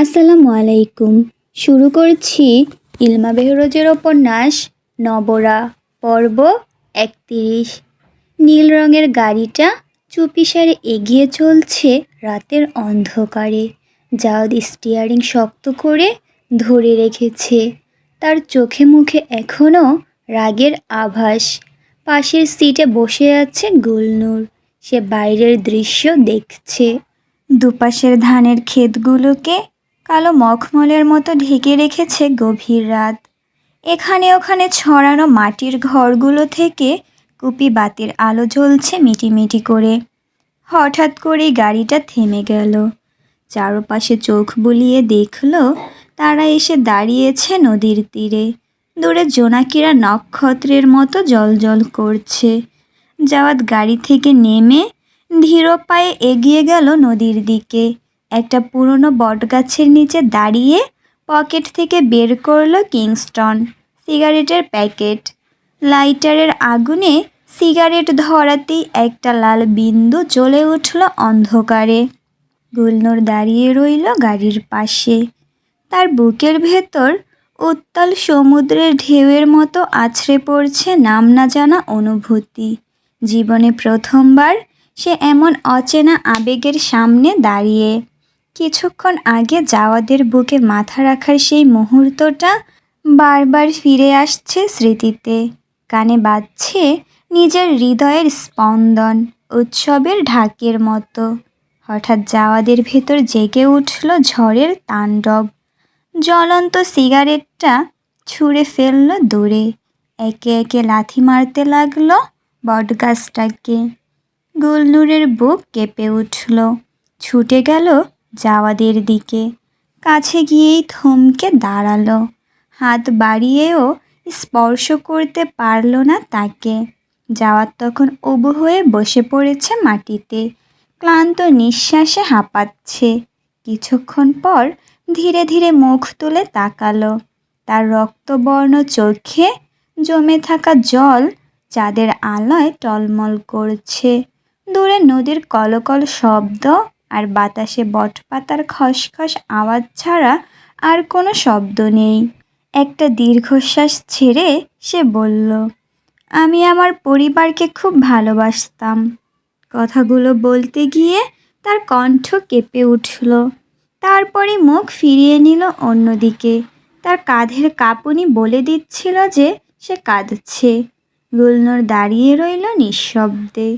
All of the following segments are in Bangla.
আসসালামু আলাইকুম। শুরু করছি ইলমা বেহরোজের উপন্যাস নবরা, পর্ব একত্রিশ। নীল রঙের গাড়িটা চুপিসারে এগিয়ে চলছে রাতের অন্ধকারে। জাওদ স্টিয়ারিং শক্ত করে ধরে রেখেছে। তার চোখে মুখে এখনও রাগের আভাস। পাশের সিটে বসে আছে গুলনূর। সে বাইরের দৃশ্য দেখছে। দুপাশের ধানের ক্ষেতগুলোকে কালো মখমলের মতো ঢেকে রেখেছে গভীর রাত। এখানে ওখানে ছড়ানো মাটির ঘরগুলো থেকে কুপি বাতির আলো জ্বলছে মিটিমিটি করে। হঠাৎ করেই গাড়িটা থেমে গেল। চারপাশে চোখ বুলিয়ে দেখল, তারা এসে দাঁড়িয়েছে নদীর তীরে। দূরে জোনাকিরা নক্ষত্রের মতো জলজল করছে। জাওয়াত গাড়ি থেকে নেমে ধীর পায়ে এগিয়ে গেল নদীর দিকে। একটা পুরনো বটগাছের নিচে দাঁড়িয়ে পকেট থেকে বের করল কিংস্টন সিগারেটের প্যাকেট। লাইটারের আগুনে সিগারেট ধরাতেই একটা লাল বিন্দু জ্বলে উঠল অন্ধকারে। গুলনূর দাঁড়িয়ে রইল গাড়ির পাশে। তার বুকের ভেতর উত্তাল সমুদ্রের ঢেউয়ের মতো আছড়ে পড়ছে নাম না জানা অনুভূতি। জীবনে প্রথমবার সে এমন অচেনা আবেগের সামনে দাঁড়িয়ে কিছুক্ষণ আগে যাওয়াদের বুকে মাথা রাখার সেই মুহূর্তটা বারবার ফিরে আসছে স্মৃতিতে। কানে বাজছে নিজের হৃদয়ের স্পন্দন, উৎসবের ঢাকের মতো। হঠাৎ জাওয়াদের ভেতর জেগে উঠল ঝড়ের তাণ্ডব। জ্বলন্ত সিগারেটটা ছুঁড়ে ফেলল দূরে। একে একে লাথি মারতে লাগল বটগাছটাকে। গুলনুরের বুক কেঁপে উঠল। ছুটে গেল জাওয়াদের দিকে। কাছে গিয়েই থমকে দাঁড়াল। হাত বাড়িয়েও স্পর্শ করতে পারল না তাকে। যাওয়ার তখন উবু হয়ে বসে পড়েছে মাটিতে। ক্লান্ত নিঃশ্বাসে হাঁপাচ্ছে। কিছুক্ষণ পর ধীরে ধীরে মুখ তুলে তাকালো। তার রক্তবর্ণ চোখে জমে থাকা জল চাঁদের আলোয় টলমল করছে। দূরে নদীর কলকল শব্দ আর বাতাসে বটপাতার খসখস আওয়াজ ছাড়া আর কোনো শব্দ নেই। একটা দীর্ঘশ্বাস ছেড়ে সে বলল, আমি আমার পরিবারকে খুব ভালোবাসতাম। কথাগুলো বলতে গিয়ে তার কণ্ঠ কেঁপে উঠল। তারপরে মুখ ফিরিয়ে নিল অন্যদিকে। তার কাঁধের কাঁপুনি বলে দিচ্ছিল যে সে কাঁদছে। গুলনর দাঁড়িয়ে রইল নিঃশব্দে।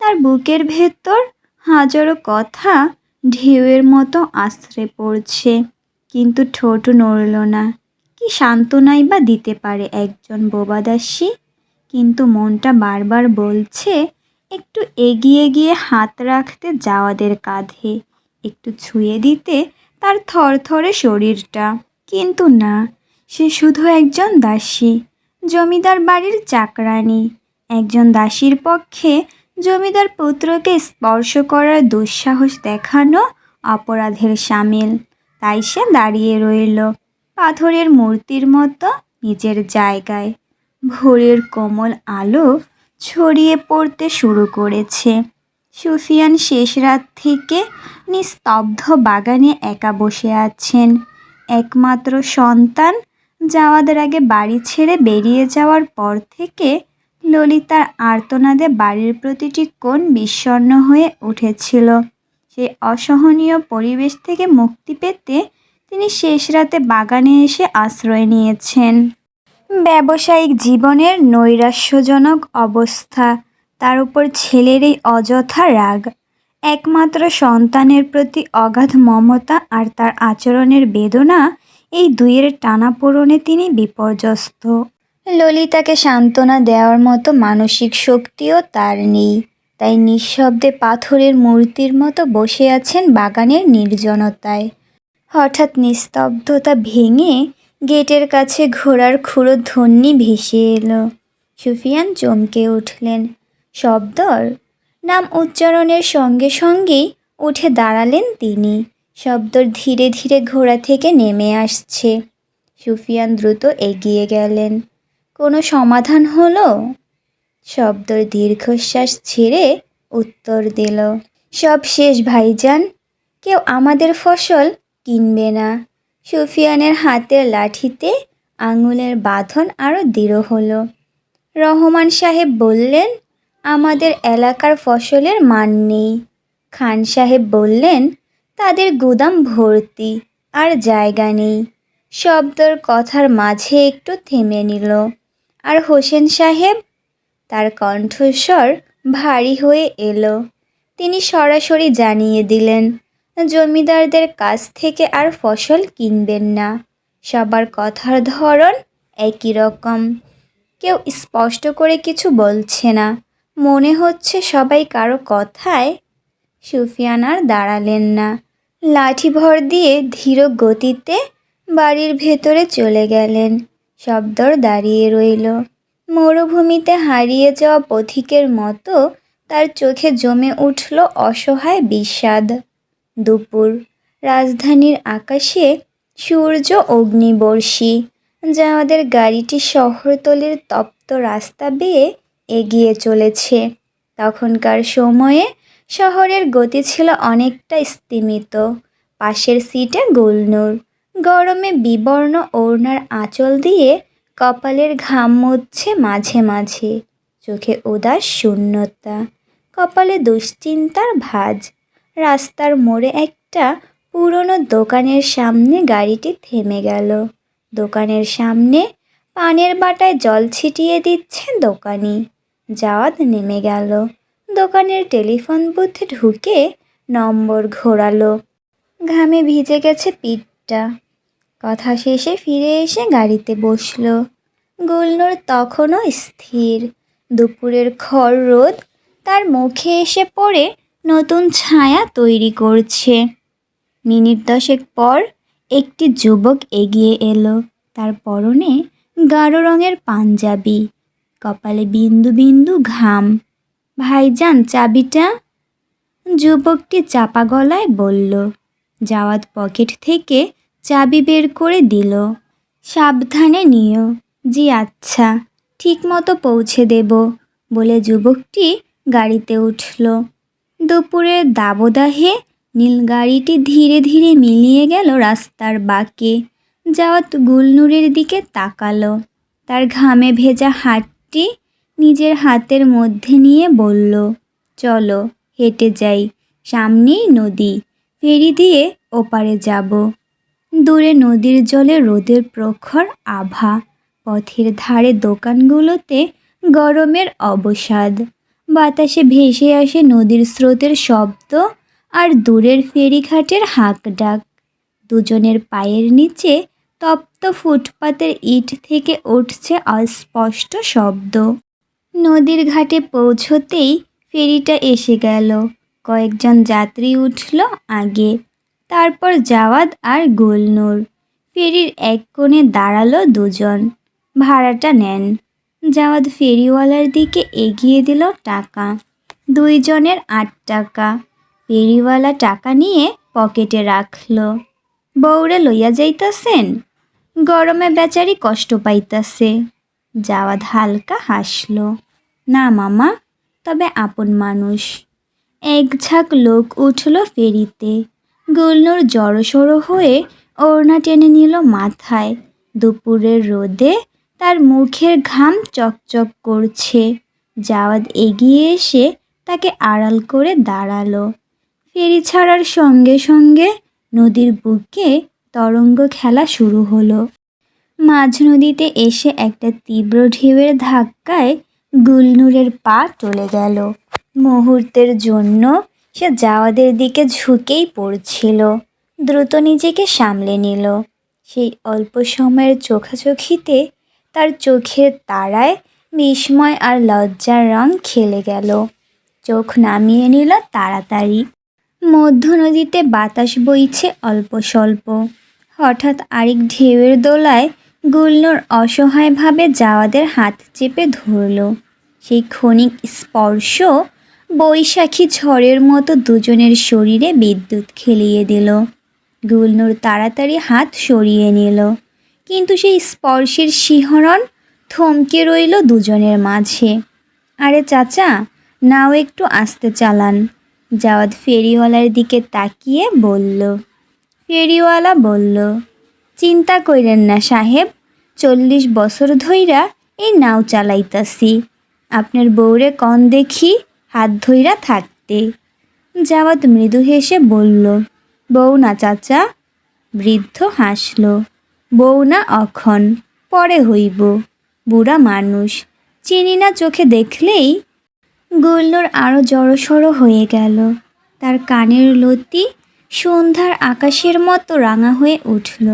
তার বুকের ভেতর হাজারো কথা ঢেউয়ের মতো আশ্রে পড়ছে। কিন্তু ঠোঁট নড়ল না। কি সান্ত্বনাই বা দিতে পারে একজন বোবাদাসী কিন্তু মনটা বারবার বলছে, একটু এগিয়ে গিয়ে হাত রাখতে যাওয়াদের কাঁধে, একটু ছুঁয়ে দিতে তার থরথরে শরীরটা। কিন্তু না, সে শুধু একজন দাসী, জমিদার বাড়ির চাকরানি একজন দাসীর পক্ষে জমিদার পুত্রকে স্পর্শ করার দুঃসাহস দেখানো অপরাধের সামিল। তাই সে দাঁড়িয়ে রইল পাথরের মূর্তির মতো নিজের জায়গায়। ভোরের কোমল আলো ছড়িয়ে পড়তে শুরু করেছে। সুফিয়ান শেষ রাত থেকে নিস্তব্ধ বাগানে একা বসে আছেন। একমাত্র সন্তান যাওয়াদের আগে বাড়ি ছেড়ে বেরিয়ে যাওয়ার পর থেকে ললিতার আর্তনাদে বাড়ির প্রতিটি কোণ বিষণ্ণ হয়ে উঠেছিল। সেই অসহনীয় পরিবেশ থেকে মুক্তি পেতে তিনি শেষ রাতে বাগানে এসে আশ্রয় নিয়েছেন। ব্যবসায়িক জীবনের নৈরাশ্যজনক অবস্থা, তার উপর ছেলের এই অযথা রাগ, একমাত্র সন্তানের প্রতি অগাধ মমতা আর তার আচরণের বেদনা, এই দুইয়ের টানাপোড়নে তিনি বিপর্যস্ত। ললিতাকে সান্ত্বনা দেওয়ার মতো মানসিক শক্তিও তার নেই। তাই নিঃশব্দে পাথরের মূর্তির মতো বসে আছেন বাগানের নির্জনতায়। হঠাৎ নিস্তব্ধতা ভেঙে গেটের কাছে ঘোড়ার খুঁড়ো ধ্বনি ভেসে এলো। সুফিয়ান চমকে উঠলেন। শব্দর নাম উচ্চারণের সঙ্গে সঙ্গেই উঠে দাঁড়ালেন তিনি। শব্দর ধীরে ধীরে ঘোড়া থেকে নেমে আসছে। সুফিয়ান দ্রুত এগিয়ে গেলেন। কোনো সমাধান হলো? শব্দর দীর্ঘশ্বাস ছেড়ে উত্তর দিল, সব শেষ, ভাইজান। কেউ আমাদের ফসল কিনবে না। সুফিয়ানের হাতের লাঠিতে আঙুলের বাঁধন আরও দৃঢ় হলো। রহমান সাহেব বললেন, আমাদের এলাকার ফসলের মান নেই। খান সাহেব বললেন, তাদের গুদাম ভর্তি, আর জায়গা নেই। শব্দর কথার মাঝে একটু থেমে নিল। আর হোসেন সাহেব? তার কণ্ঠস্বর ভারী হয়ে এলো। তিনি সরাসরি জানিয়ে দিলেন, জমিদারদের কাছ থেকে আর ফসল কিনবেন না। সবার কথার ধরন একই রকম। কেউ স্পষ্ট করে কিছু বলছে না। মনে হচ্ছে সবাই কারও কথায় সুফিয়ান আর দাঁড়ালেন না। লাঠি ভর দিয়ে ধীর গতিতে বাড়ির ভেতরে চলে গেলেন। শব্দর দাঁড়িয়ে রইল। মরুভূমিতে হারিয়ে যাওয়া পথিকের মতো তার চোখে জমে উঠল অসহায় বিষাদ। দুপুর, রাজধানীর আকাশে সূর্য অগ্নিবর্ষী, যা আমাদের গাড়িটি শহরতলির তপ্ত রাস্তা বেয়ে এগিয়ে চলেছে। তখনকার সময়ে শহরের গতি ছিল অনেকটা স্তিমিত। পাশের সিটে গুলনুর। গরমে বিবর্ণ ওড়নার আঁচল দিয়ে কপালের ঘাম মুছছে মাঝে মাঝে। চোখে উদাস শূন্যতা, কপালে দুশ্চিন্তার ভাঁজ। রাস্তার মোড়ে একটা পুরনো দোকানের সামনে গাড়িটি থেমে গেল। দোকানের সামনে পানের বাটায় জল ছিটিয়ে দিচ্ছে দোকানি। জাওয়াদ নেমে গেল। দোকানের টেলিফোন বুথে ঢুকে নম্বর ঘোরালো। ঘামে ভিজে গেছে পিঠটা। কথা শেষে ফিরে এসে গাড়িতে বসল। গুলনুর তখনও স্থির। দুপুরের খর রোদ তার মুখে এসে পড়ে নতুন ছায়া তৈরি করছে। মিনিট দশেক পর একটি যুবক এগিয়ে এলো। তার পরনে গাঢ় রঙের পাঞ্জাবি, কপালে বিন্দু বিন্দু ঘাম। ভাইজান, চাবিটা? যুবকটি চাপা গলায় বলল, জাওয়াত পকেট থেকে চাবি বের করে দিল। সাবধানে নিও, জি আচ্ছা ঠিক মতো পৌঁছে দেব, বলে যুবকটি গাড়িতে উঠল। দুপুরের দাবদাহে নীল গাড়িটি ধীরে ধীরে মিলিয়ে গেল রাস্তার বাঁকে। জাওয়াত গুলনুরের দিকে তাকালো। তার ঘামে ভেজা হাতটি নিজের হাতের মধ্যে নিয়ে বলল, চলো, হেঁটে যাই, সামনেই নদী, ফেরি দিয়ে ওপারে যাব। দূরে নদীর জলে রোদের প্রখর আভা, পথের ধারে দোকানগুলোতে গরমের অবসাদ। বাতাসে ভেসে আসে নদীর স্রোতের শব্দ আর দূরের ফেরিঘাটের হাঁক ডাক দুজনের পায়ের নিচে তপ্ত ফুটপাতের ইট থেকে উঠছে অস্পষ্ট শব্দ। নদীর ঘাটে পৌঁছতেই ফেরিটা এসে গেল। কয়েকজন যাত্রী উঠল আগে। তারপর জাওয়াদ আর গুলনুর। ফেরির এক কোণে দাঁড়াল দুজন। ভাড়াটা নেন। জাওয়াদ ফেরিওয়ালার দিকে এগিয়ে দিল টাকা। দুইজনের আট টাকা। ফেরিওয়ালা টাকা নিয়ে পকেটে রাখল। বউরে লইয়া যাইতাছেন? গরমে বেচারি কষ্ট পাইতাছে। জাওয়াদ হালকা হাসল। না মামা, তবে আপন মানুষ। এক ঝাঁক লোক উঠল ফেরিতে। গুলনুর জড়সড়ো হয়ে ওড়না টেনে নিল মাথায়। দুপুরের রোদে তার মুখের ঘাম চকচক করছে। জাওয়াদ এগিয়ে এসে তাকে আড়াল করে দাঁড়াল। ফেরি ছাড়ার সঙ্গে সঙ্গে নদীর বুকে তরঙ্গ খেলা শুরু হলো। মাঝ নদীতে এসে একটা তীব্র ঢেউয়ের ধাক্কায় গুলনুরের পা চলে গেল। মুহূর্তের জন্য সে জাওয়াদের দিকে ঝুঁকেই পড়ছিল। দ্রুত নিজেকে সামলে নিল। সেই অল্প সময়ের চোখাচোখিতে তার চোখের তারায় বিস্ময় আর লজ্জার রং খেলে গেল। চোখ নামিয়ে নিল তাড়াতাড়ি। মধ্য নদীতে বাতাস বইছে অল্প স্বল্প। হঠাৎ আরেক ঢেউয়ের দোলায় গুলনুর অসহায়ভাবে জাওয়াদের হাত চেপে ধরল। সেই ক্ষণিক স্পর্শ বৈশাখী ঝড়ের মতো দুজনের শরীরে বিদ্যুৎ খেলিয়ে দিল। গুলনুর তাড়াতাড়ি হাত সরিয়ে নিল। কিন্তু সেই স্পর্শের শিহরণ থমকে রইল দুজনের মাঝে। আরে চাচা, নাও একটু আস্তে চালান। জাওয়াদ ফেরিওয়ালার দিকে তাকিয়ে বলল। ফেরিওয়ালা বলল, চিন্তা কইরেন না সাহেব, চল্লিশ বছর ধইরা এই নাও চালাইতাছি। আপনার বউরে কন দেখি হাত ধইরা থাকতে। জাওয়াত মৃদু হেসে বলল, বউ না চাচা? বৃদ্ধ হাসল, বউ না অখন, পরে হইব, বুড়া মানুষ। চিনি না চোখে দেখলেই? গুল্লোর আরও জড়সড় হয়ে গেল, তার কানের লতি সন্ধ্যার আকাশের মতো রাঙা হয়ে উঠল।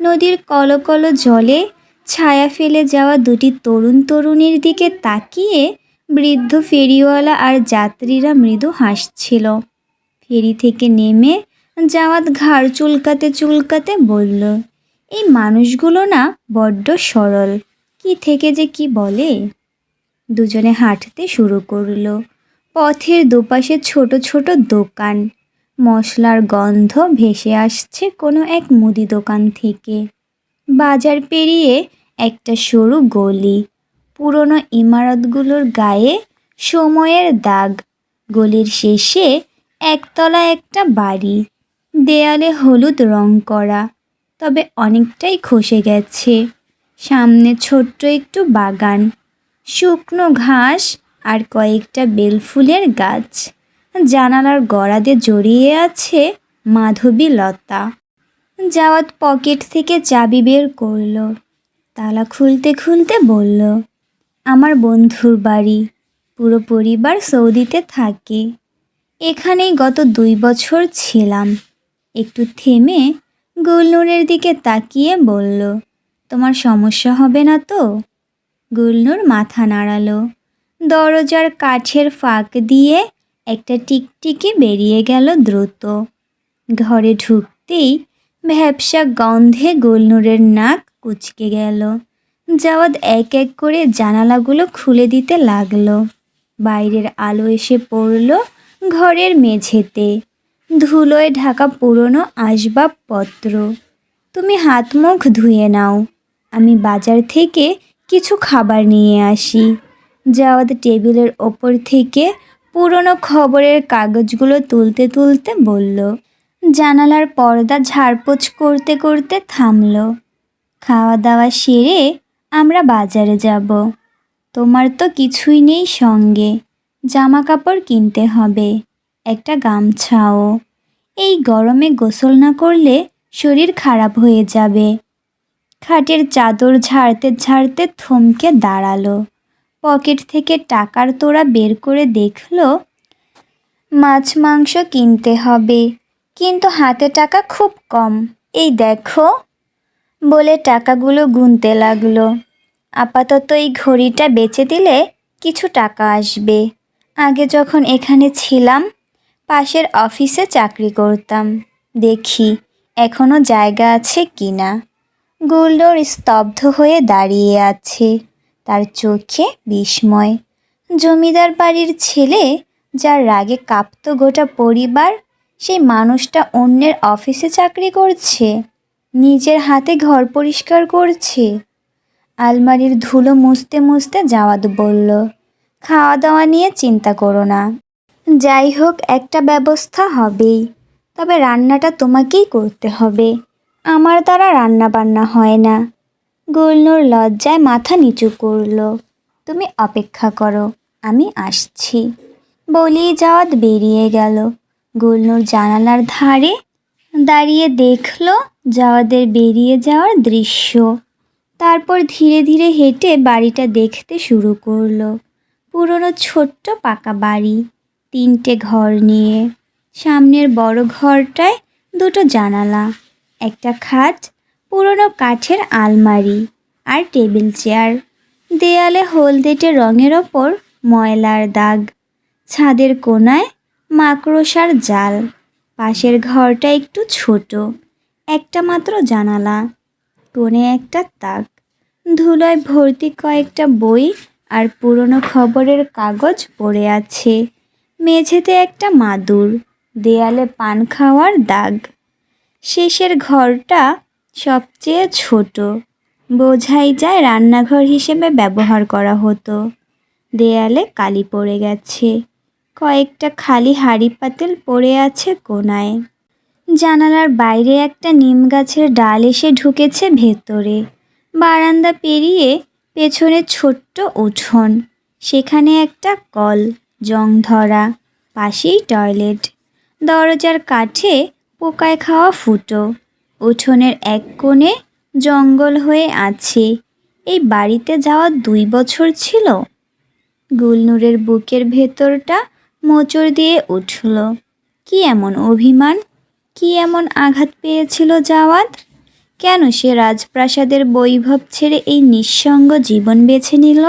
নদীর কলকল জলে ছায়া ফেলে যাওয়া দুটি তরুণ তরুণীর দিকে তাকিয়ে বৃদ্ধ ফেরিওয়ালা আর যাত্রীরা মৃদু হাসছিল। ফেরি থেকে নেমে জাওয়াত ঘাড় চুলকাতে চুলকাতে বলল, এই মানুষগুলো না বড্ড সরল। কি থেকে যে কি বলে? দুজনে হাঁটতে শুরু করল। পথের দুপাশে ছোট ছোট দোকান। মশলার গন্ধ ভেসে আসছে কোনো এক মুদি দোকান থেকে। বাজার পেরিয়ে একটা সরু গলি। পুরনো ইমারতগুলোর গায়ে সময়ের দাগ। গলির শেষে একতলা একটা বাড়ি। দেয়ালে হলুদ রং করা। তবে অনেকটাই খসে গেছে। সামনে ছোট্ট একটু বাগান। শুকনো ঘাস আর কয়েকটা বেলফুলের গাছ। জানালার গড়াদে জড়িয়ে আছে মাধবী লতা। জাওয়াত পকেট থেকে চাবি বের করল। তালা খুলতে খুলতে বলল আমার বন্ধুর বাড়ি। পুরো পরিবার সৌদিতে থাকে। এখানেই গত দুই বছর ছিলাম। একটু থেমে গুলনুরের দিকে তাকিয়ে বলল, তোমার সমস্যা হবে না তো? গুলনুর মাথা নাড়ালো। দরজার কাঠের ফাঁক দিয়ে একটা টিকটিকি বেরিয়ে গেল দ্রুত। ঘরে ঢুকতেই ভ্যাবসা গন্ধে গুলনুরের নাক কুচকে গেল। জাওয়াদ এক এক করে জানালাগুলো খুলে দিতে লাগল। বাইরের আলো এসে পড়ল ঘরের মেঝেতে। ধুলোয় ঢাকা পুরনো আসবাবপত্র। তুমি হাত মুখ ধুয়ে নাও। আমি বাজার থেকে কিছু খাবার নিয়ে আসি। জাওয়াদ টেবিলের ওপর থেকে পুরনো খবরের কাগজগুলো তুলতে তুলতে বলল, জানালার পর্দা ঝাড়পোছ করতে করতে থামল। খাওয়া দাওয়া সেরে আমরা বাজারে যাব। তোমার তো কিছুই নেই সঙ্গে। জামা কাপড় কিনতে হবে। একটা গামছাও। এই গরমে গোসল না করলে শরীর খারাপ হয়ে যাবে। খাটের চাদর ঝাড়তে ঝাড়তে থমকে দাঁড়াল। পকেট থেকে টাকার তোড়া বের করে দেখল, মাছ মাংস কিনতে হবে। কিন্তু হাতে টাকা খুব কম। এই দেখো বলে টাকাগুলো গুনতে লাগল। আপাতত এই ঘড়িটা বেচে দিলে কিছু টাকা আসবে। আগে যখন এখানে ছিলাম, পাশের অফিসে চাকরি করতাম। দেখি এখনও জায়গা আছে কি না গুল্ডোর স্তব্ধ হয়ে দাঁড়িয়ে আছে। তার চোখে বিস্ময়। জমিদার বাড়ির ছেলে যার রাগে কাঁপত গোটা পরিবার, সেই মানুষটা অন্যের অফিসে চাকরি করছে। নিজের হাতে ঘর পরিষ্কার করছে। আলমারির ধুলো মুছতে মুছতে জাওয়াদ বলল খাওয়া দাওয়া নিয়ে চিন্তা করো না। যাই হোক, একটা ব্যবস্থা হবেই। তবে রান্নাটা তোমাকেই করতে হবে। আমার দ্বারা রান্না বান্না হয় না। গুলনুর লজ্জায় মাথা নিচু করল, তুমি অপেক্ষা করো, আমি আসছি। বলেই জাওয়াত বেরিয়ে গেল। গুলনুর জানালার ধারে দাঁড়িয়ে দেখল জাওয়াদের বেরিয়ে যাওয়ার দৃশ্য। তারপর ধীরে ধীরে হেঁটে বাড়িটা দেখতে শুরু করল। পুরনো ছোট্ট পাকা বাড়ি, তিনটে ঘর নিয়ে। সামনের বড় ঘরটায় দুটো জানালা, একটা খাট, পুরনো কাঠের আলমারি আর টেবিল চেয়ার। দেয়ালে হলদেটে রঙের ওপর ময়লার দাগ, ছাদের কোনায় মাকড়সার জাল। পাশের ঘরটা একটু ছোট একটা মাত্র জানালা, কোণে একটা তাক, ধুলোয় ভর্তি কয়েকটা বই আর পুরনো খবরের কাগজ পড়ে আছে। মেঝেতে একটা মাদুর, দেয়ালে পান খাওয়ার দাগ। শেষের ঘরটা সবচেয়ে ছোট, বোঝাই যায় রান্নাঘর হিসেবে ব্যবহার করা হতো। দেয়ালে কালি পড়ে গেছে, কয়েকটা খালি হাঁড়ি পাতিল পড়ে আছে কোনায় জানালার বাইরে একটা নিম গাছের ডাল এসে ঢুকেছে ভেতরে। বারান্দা পেরিয়ে পেছনে ছোট্ট উঠোন, সেখানে একটা কল জং ধরা পাশেই টয়লেট। দরজার কাঠে পোকায় খাওয়া ফুটো। উঠোনের এক কোণে জঙ্গল হয়ে আছে। এই বাড়িতে যাওয়া দুই বছর ছিল। গুলনুরের বুকের ভেতরটা মোচড় দিয়ে উঠল। কি এমন অভিমান? কি এমন আঘাত পেয়েছিল জাওয়াদ কেন সে রাজপ্রাসাদের বৈভব ছেড়ে এই নিঃসঙ্গ জীবন বেছে নিল?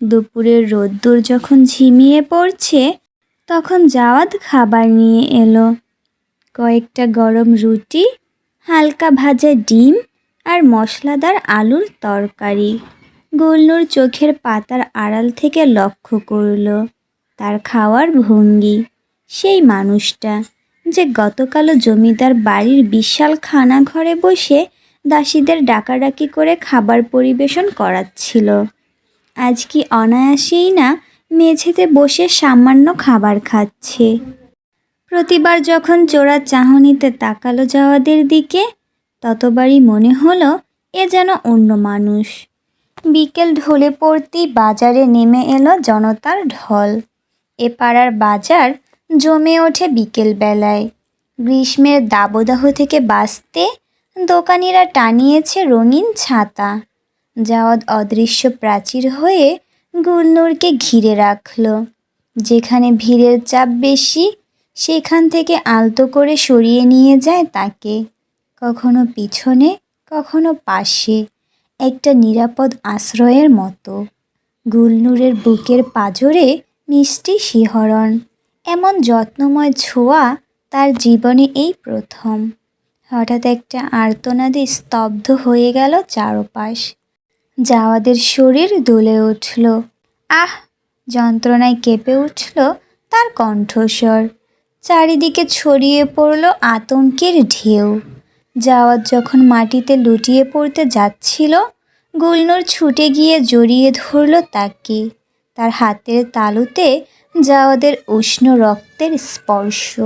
দুপুরের রোদ্দুর যখন ঝিমিয়ে পড়ছে, তখন জাওয়াদ খাবার নিয়ে এলো। কয়েকটা গরম রুটি, হালকা ভাজা ডিম আর মশলাদার আলুর তরকারি। গুলনুর চোখের পাতার আড়াল থেকে লক্ষ্য করল, তার খাওয়ার ভঙ্গি, সেই মানুষটা। যে গতকালও জমিদার বাড়ির বিশাল খানা ঘরে বসে দাসীদের ডাকাডাকি করে খাবার পরিবেশন করাচ্ছিল। আজ কি অনায়াসেই না মেঝেতে বসে সামান্য খাবার খাচ্ছে। প্রতিবার যখন চোরা চাহনিতে তাকালো যাওয়াদের দিকে, ততবারই মনে হলো এ যেন অন্য মানুষ। বিকেল ঢলে পড়তেই বাজারে নেমে এলো জনতার ঢল। এ পাড়ার বাজার জমে ওঠে বিকেল বেলায় গ্রীষ্মের দাবদাহ থেকে বাঁচতে দোকানিরা টানিয়েছে রঙিন ছাতা। জাওয়াদ অদৃশ্য প্রাচীর হয়ে গুলনুরকে ঘিরে রাখল। যেখানে ভিড়ের চাপ বেশি, সেখান থেকে আলতো করে সরিয়ে নিয়ে যায় তাকে। কখনো পিছনে, কখনো পাশে, একটা নিরাপদ আশ্রয়ের মতো। গুলনুরের বুকের পাজরে মিষ্টি শিহরণ। এমন যত্নময় ছোঁয়া তার জীবনে এই প্রথম। হঠাৎ একটা আর্তনাদে স্তব্ধ হয়ে গেল চারপাশ। জাওয়াদের শরীর দুলে উঠল। আহ, যন্ত্রণায় কেঁপে উঠল তার কণ্ঠস্বর। চারিদিকে ছড়িয়ে পড়ল আতঙ্কের ঢেউ। জাওয়াদ যখন মাটিতে লুটিয়ে পড়তে যাচ্ছিল, গুলনুর ছুটে গিয়ে জড়িয়ে ধরল তাকে। তার হাতের তালুতে জাওয়াদের উষ্ণ রক্তের স্পর্শ।